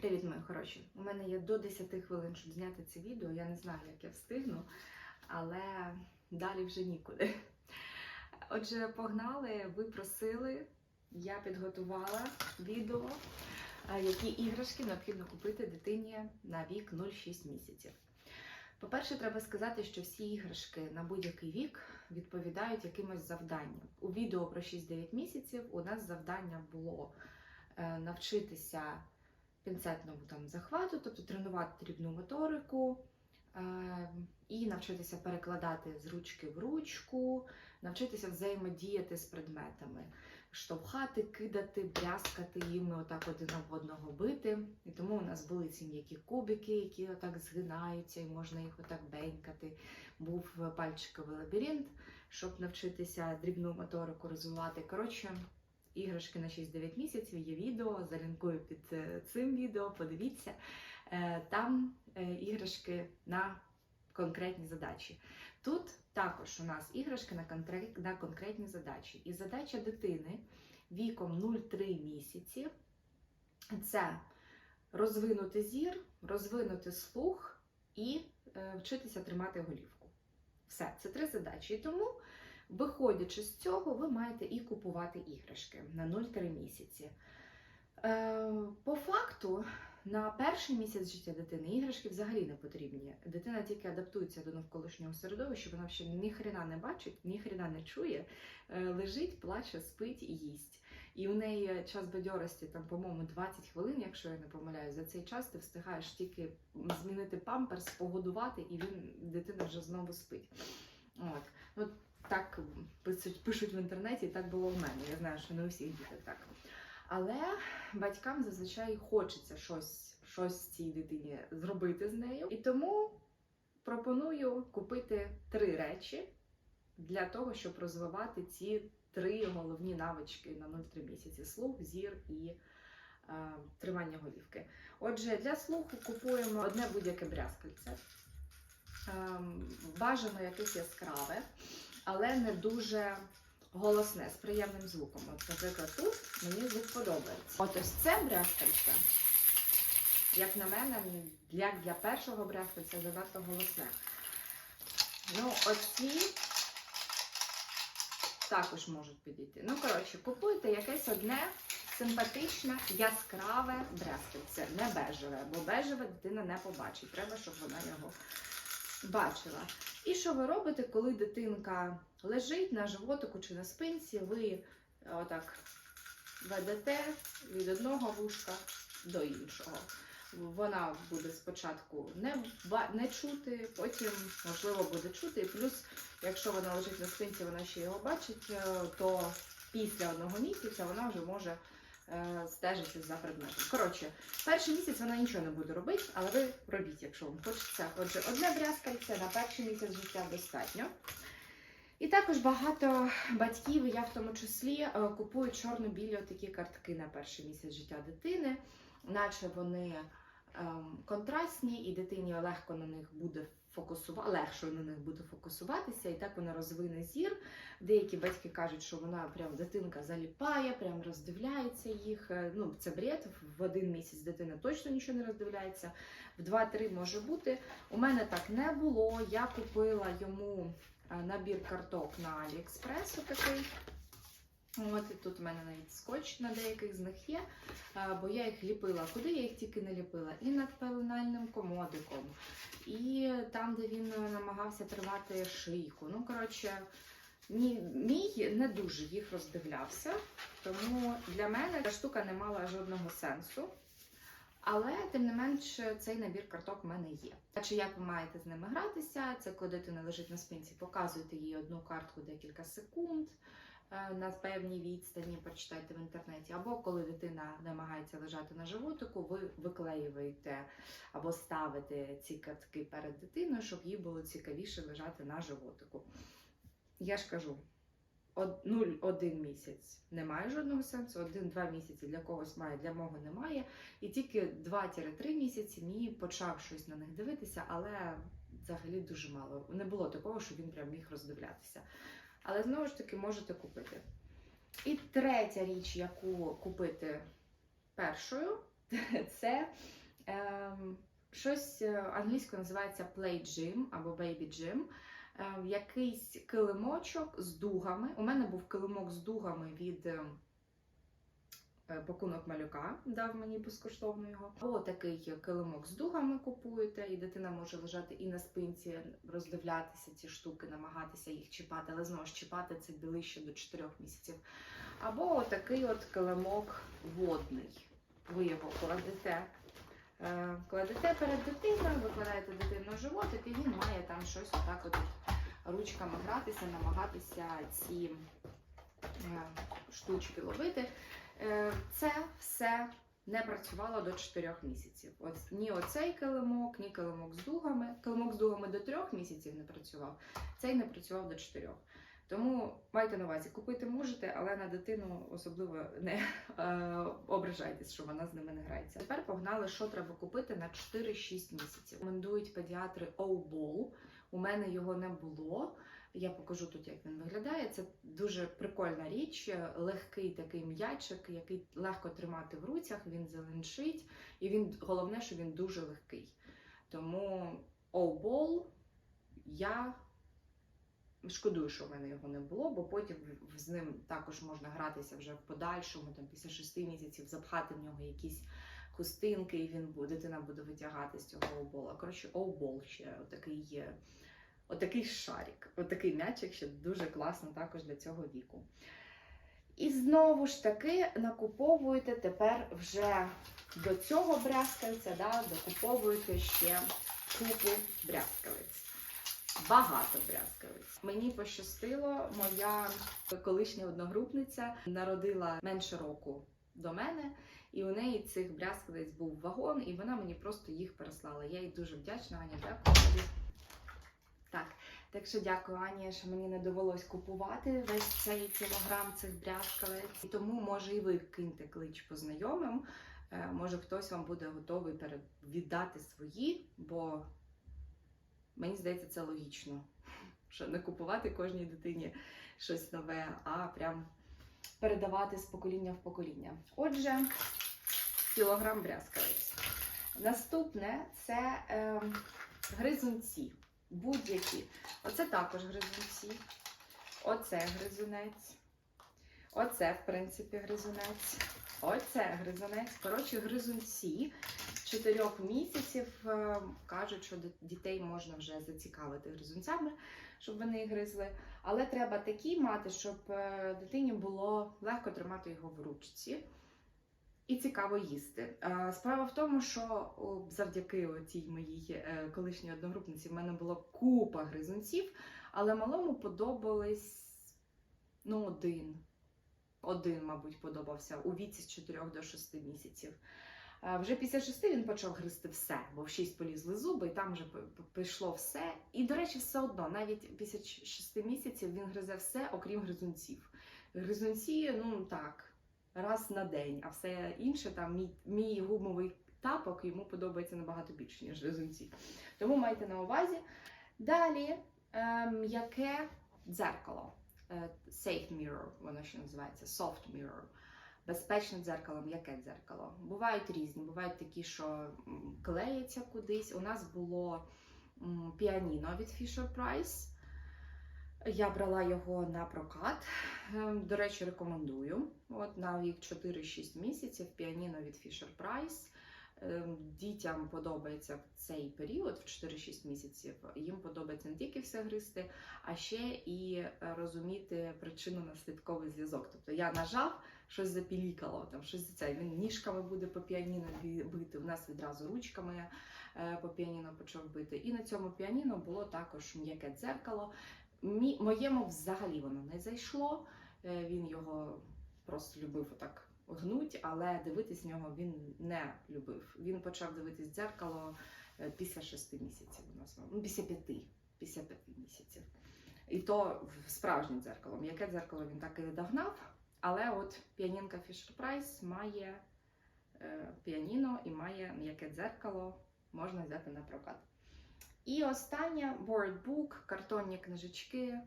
Привіт, мої хороші. У мене є до 10 хвилин, щоб зняти це відео. Я не знаю, як я встигну, але далі вже нікуди. Отже, погнали, ви просили, я підготувала відео, е, які іграшки необхідно купити дитині на вік 0,6 місяців. По-перше, треба сказати, що всі іграшки на будь-який вік відповідають якимось завданням. У відео про 6-9 місяців у нас завдання було навчитися пінцетному там захвату, тобто тренувати дрібну моторику е, і навчитися перекладати з ручки в ручку, навчитися взаємодіяти з предметами, штовхати, кидати, брязкати їми, отак один об одного бити. І тому у нас були ці м'які кубики, які отак згинаються, і можна їх отак бенькати. Був пальчиковий лабіринт, щоб навчитися дрібну моторику розвивати. Коротше, іграшки на 6-9 місяців є відео, залінкую під е, цим відео, подивіться. Е, Там е, іграшки на конкретні задачі. Тут також у нас іграшки на, конкретні задачі. І задача дитини віком 0,3 місяці це розвинути зір, розвинути слух і вчитися тримати голівку. Все, це три задачі. І тому, виходячи з цього, ви маєте і купувати іграшки на 0,3 місяці. Е, по факту, на перший місяць життя дитини іграшки взагалі не потрібні. Дитина тільки адаптується до навколишнього середовища, вона ще ні хрена не бачить, ні хрена не чує, е, лежить, плаче, спить і їсть. І у неї час бадьорості, там, по-моєму, 20 хвилин, якщо я не помиляюсь, за цей час ти встигаєш тільки змінити памперс, погодувати, і він дитина вже знову спить. От. Ну, так пишуть, в інтернеті, і так було в мене. Я знаю, що не у всіх дітей так. Але батькам зазвичай хочеться щось, щось цій дитині зробити з нею. І тому пропоную купити три речі для того, щоб розвивати ці три головні навички на 0,3 місяці: слух, зір і е, тримання голівки. Отже, для слуху купуємо одне будь-яке брязкальце. Ем, бажано якесь яскраве, але не дуже голосне, з приємним звуком. От, наприклад, тут мені звук подобається. От ось це брязкальце, як на мене, як для першого брязкальця занадто голосне. Ну, оці також можуть підійти. Ну, коротше, купуйте якесь одне симпатичне, яскраве брязкальце, не бежеве, бо бежеве дитина не побачить. Треба, щоб вона його бачила. І що ви робите, коли дитинка лежить на животику чи на спинці, ви е, отак ведете від одного вушка до іншого. Вона буде спочатку не, не чути, потім, можливо, буде чути. І плюс, якщо вона лежить на спинці, вона ще його бачить, е, то після одного місяця вона вже може стежити за предметом. Коротше, перший місяць вона нічого не буде робити, але ви робіть, якщо вам хочеться. Отже, одне брязкальце на перший місяць життя достатньо. І також багато батьків, я в тому числі, е, купують чорно-білі такі картки на перший місяць життя дитини, наче вони ем, контрастні, і дитині легко на них буде фокусувати, легше на них буде фокусуватися, і так вона розвине зір. Деякі батьки кажуть, що вона прям дитинка заліпає, прям роздивляється їх. Е, Ну, це бред. В один місяць дитина точно нічого не роздивляється, в 2-3 може бути. У мене так не було. Я купила йому е, набір карток на Аліекспресу такий. От і тут у мене навіть скотч на деяких з них є, бо я їх ліпила. Куди я їх тільки не ліпила? І над пеленальним комодиком, і там, де він е, намагався тривати шийку. Ну, коротше, мій, не дуже їх роздивлявся, тому для мене ця штука не мала жодного сенсу. Але тим не менш цей набір карток в мене є. Значить, як ви маєте з ними гратися? Це коли дитина лежить на спинці, показуєте їй одну картку декілька секунд на певній відстані, прочитайте в інтернеті. Або коли дитина намагається лежати на животику, ви виклеюєте або ставите ці картки перед дитиною, щоб їй було цікавіше лежати на животику. Я ж кажу. 0-1 місяць немає жодного сенсу, 1-2 місяці для когось має, для мого немає. І тільки 2-3 місяці мій почав щось на них дивитися, але взагалі дуже мало. Не було такого, що він прям міг роздивлятися. Але знову ж таки можете купити. І третя річ, яку купити першою це е, щось англійською називається play gym або baby gym. Е, якийсь килимочок з дугами. У мене був килимок з дугами від е, е, пакунок малюка, дав мені безкоштовно його. Або такий килимок з дугами купуєте, і дитина може лежати і на спинці, роздивлятися ці штуки, намагатися їх чіпати, але знову ж чіпати це ближче до 4 місяців. Або отакий от килимок водний. Ви його кладете. е, Кладете перед дитиною, викладаєте дитину в животик, і він має там щось отак от ручками гратися, намагатися ці е, штучки ловити. Е, Це все не працювало до 4 місяців. От ні оцей килимок, ні килимок з дугами. Килимок з дугами до 3 місяців не працював, цей не працював до 4. Тому майте на увазі, купити можете, але на дитину особливо не е, ображайтесь, що вона з ними не грається. Тепер погнали, що треба купити на 4-6 місяців. Рекомендують педіатри All-Ball. У мене його не було. Я покажу тут, як він виглядає. Це дуже прикольна річ, легкий такий м'ячик, який легко тримати в руцях, він зеленшить, і він головне, що він дуже легкий. Тому All-Ball я шкодую, що в мене його не було, бо потім з ним також можна гратися вже в подальшому, там після 6 місяців, запхати в нього якісь хустинки, і він дитина буде витягати з цього оубола. Коротше, оубол ще отакий є. Отакий шарик, отакий м'ячик ще дуже класно також для цього віку. І знову ж таки накуповуєте тепер вже до цього брязкальця, да, докуповуєте ще купу брязкалиць. Багато брязкалиць. Мені пощастило, моя колишня одногрупниця народила менше року до мене, і у неї цих брязкалиць був вагон, і вона мені просто їх переслала. Я їй дуже вдячна, Аня, дякую. Так, що дякую, Ані, що мені не довелось купувати весь цей кілограм цих брязкалиць. І тому, може, і ви киньте клич по знайомим. Е, Може, хтось вам буде готовий віддати свої, бо мені здається, це логічно. Що не купувати кожній дитині щось нове, а прям передавати з покоління в покоління. Отже, кілограм брязкалиць. Наступне це е, гризунці. Будь-які. Оце також гризунці. Оце гризунець. Оце, в принципі, гризунець. Оце гризунець. Коротше, гризунці з 4 місяців е, кажуть, що дітей можна вже зацікавити гризунцями, щоб вони гризли. Але треба такі мати, щоб е, дитині було легко тримати його в ручці. І цікаво їсти. Е, Справа в тому, що завдяки цій моїй е, колишній одногрупниці в мене було купа гризунців, але малому подобались ну, один. Один, мабуть, подобався у віці з 4 до 6 місяців. Е, Вже після 6 він почав гризти все, бо в 6 полізли зуби, і там вже пішло все. І, до речі, все одно, навіть після 6 місяців він гризе все, окрім гризунців. Гризунці, ну так, раз на день, а все інше, там мій, мій гумовий тапок йому подобається набагато більше, ніж гризунці. Тому майте на увазі. Далі м'яке дзеркало. Е, Safe mirror, воно ще називається soft mirror. Безпечне дзеркало, м'яке дзеркало. Бувають різні, бувають такі, що м, клеяться кудись. У нас було піаніно від Fisher Price. Я брала його на прокат. Ем, До речі, рекомендую. От на вік 4-6 місяців піаніно від Fisher Price. Ем, Дітям подобається цей період, в 4-6 місяців. Їм подобається не тільки все гристи, а ще і е, розуміти причинно-наслідковий зв'язок. Тобто я нажав, щось запілікало, там щось за це. Він ніжками буде по піаніно бити. У нас відразу ручками е, по піаніно почав бити. І на цьому піаніно було також м'яке дзеркало. Мі, моєму взагалі воно не зайшло. Е, Він його просто любив отак гнуть, але дивитись нього він не любив. Він почав дивитись дзеркало е, після шести місяців. У нас ну, після п'яти, після п'яти місяців. І то в справжнє дзеркало. М'яке дзеркало він так і не догнав. Але от піанінка Fisher Price має е, піаніно і має м'яке дзеркало, можна взяти на прокат. І останнє board book, картонні книжечки.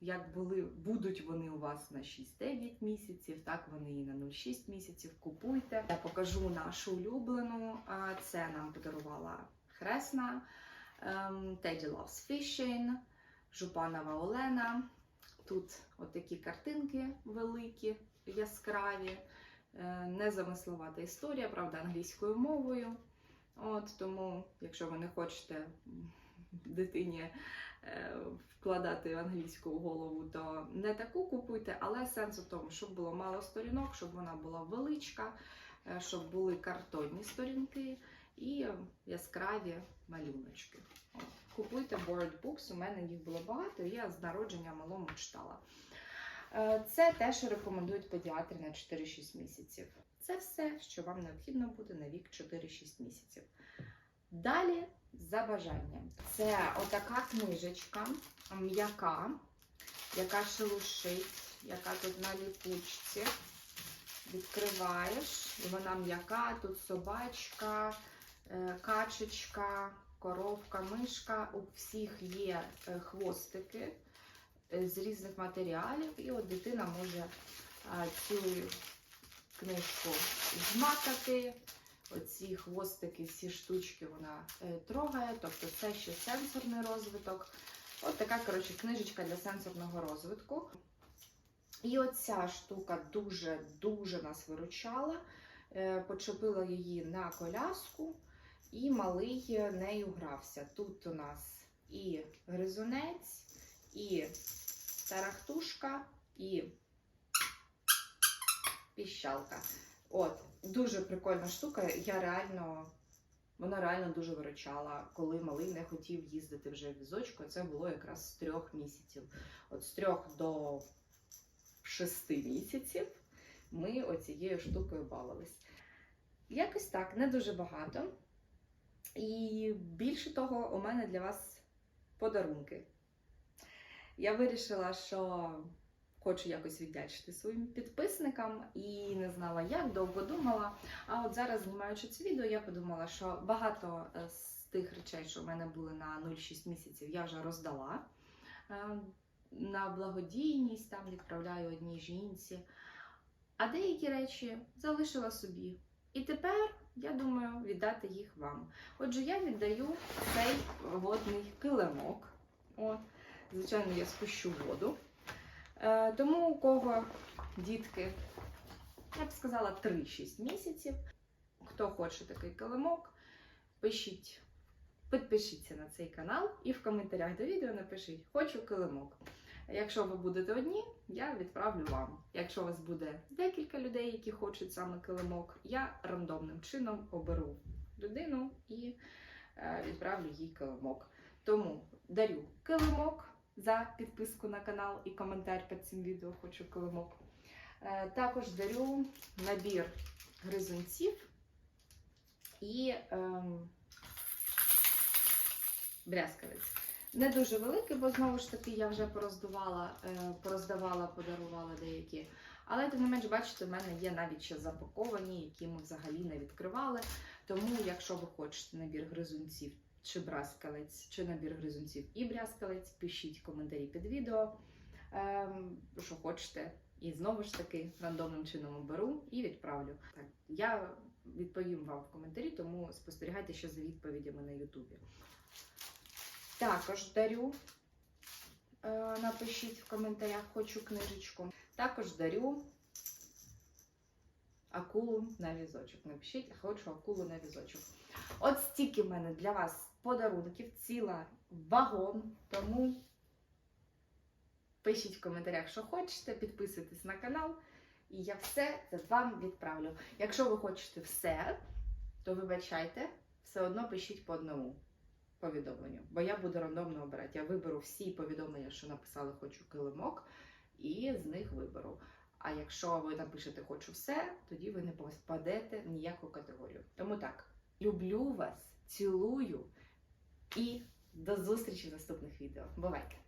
як були, будуть вони у вас на 6-9 місяців, так вони і на 0,6 місяців. Купуйте. Я покажу нашу улюблену. Це нам подарувала Хресна, ем, Teddy Loves Fishing, Жупанова Олена. Тут отакі картинки великі, яскраві, е, незамисловата історія, правда, англійською мовою. От тому, якщо ви не хочете дитині е, вкладати англійську голову, то не таку купуйте, але сенс у тому, щоб було мало сторінок, щоб вона була величка, е, щоб були картонні сторінки і яскраві малюночки. Купуйте Board Books, у мене їх було багато, я з народження малому читала. Е, Це те, що рекомендують педіатри на 4-6 місяців. Це все, що вам необхідно буде на вік 4-6 місяців. Далі за бажанням. Це отака книжечка м'яка, яка шелушить, яка тут на ліпучці. Відкриваєш, і вона м'яка, тут собачка, е, качечка, коровка, мишка. У всіх є е, хвостики е, з різних матеріалів, і от дитина може цю книжку змакати. Оці хвостики, всі штучки вона е, трогає, тобто це ще сенсорний розвиток. От така, коротше, книжечка для сенсорного розвитку. І оця штука дуже-дуже нас виручала. Е, Почепила її на коляску, і малий нею грався. Тут у нас і гризунець, і тарахтушка, і піщалка. От, дуже прикольна штука. Я реально, вона реально дуже виручала, коли малий не хотів їздити вже в візочку. Це було якраз з трьох місяців. От з трьох до шести місяців ми оцією штукою бавились. Якось так, не дуже багато. І більше того, у мене для вас подарунки. Я вирішила, що хочу якось віддячити своїм підписникам і не знала, як довго думала. А от зараз, знімаючи це відео, я подумала, що багато е, з тих речей, що в мене були на 0,6 місяців, я вже роздала е, на благодійність, там відправляю одній жінці. А деякі речі залишила собі. І тепер я думаю віддати їх вам. Отже, я віддаю цей водний килимок. От. Звичайно, я спущу воду. Е, тому у кого дітки, я б сказала, 3-6 місяців. Хто хоче такий килимок, пишіть, підпишіться на цей канал і в коментарях до відео напишіть Хочу килимок. Якщо ви будете одні, я відправлю вам. Якщо у вас буде декілька людей, які хочуть саме килимок, я рандомним чином оберу людину і е, відправлю їй килимок. Тому дарю килимок за підписку на канал і коментар під цим відео хочу килимок. Е, Також дарю набір гризунців і ем, брязкавець. Не дуже великий, бо знову ж таки я вже пороздавала, е, пороздавала, подарувала деякі. Але тим не менш, бачите, в мене є навіть ще запаковані, які ми взагалі не відкривали. Тому, якщо ви хочете набір гризунців чи брязкалець, чи набір гризунців і брязкалець, пишіть коментарі під відео, ем, що хочете. І знову ж таки рандомним чином оберу і відправлю. Так, я відповім вам в коментарі, тому спостерігайте ще за відповідями на Ютубі. Також дарю, е, напишіть в коментарях, хочу книжечку. Також дарю акулу на візочок. Напишіть, хочу акулу на візочок. От стільки в мене для вас подарунків, ціла вагон. Тому пишіть в коментарях, що хочете, підписуйтесь на канал, і я все це вам відправлю. Якщо ви хочете все, то вибачайте, все одно пишіть по одному повідомленню, бо я буду рандомно обирати. Я виберу всі повідомлення, що написали хочу килимок, і з них виберу. А якщо ви напишете хочу все, тоді ви не попадете в ніяку категорію. Тому так, люблю вас, цілую і до зустрічі в наступних відео. Бувайте!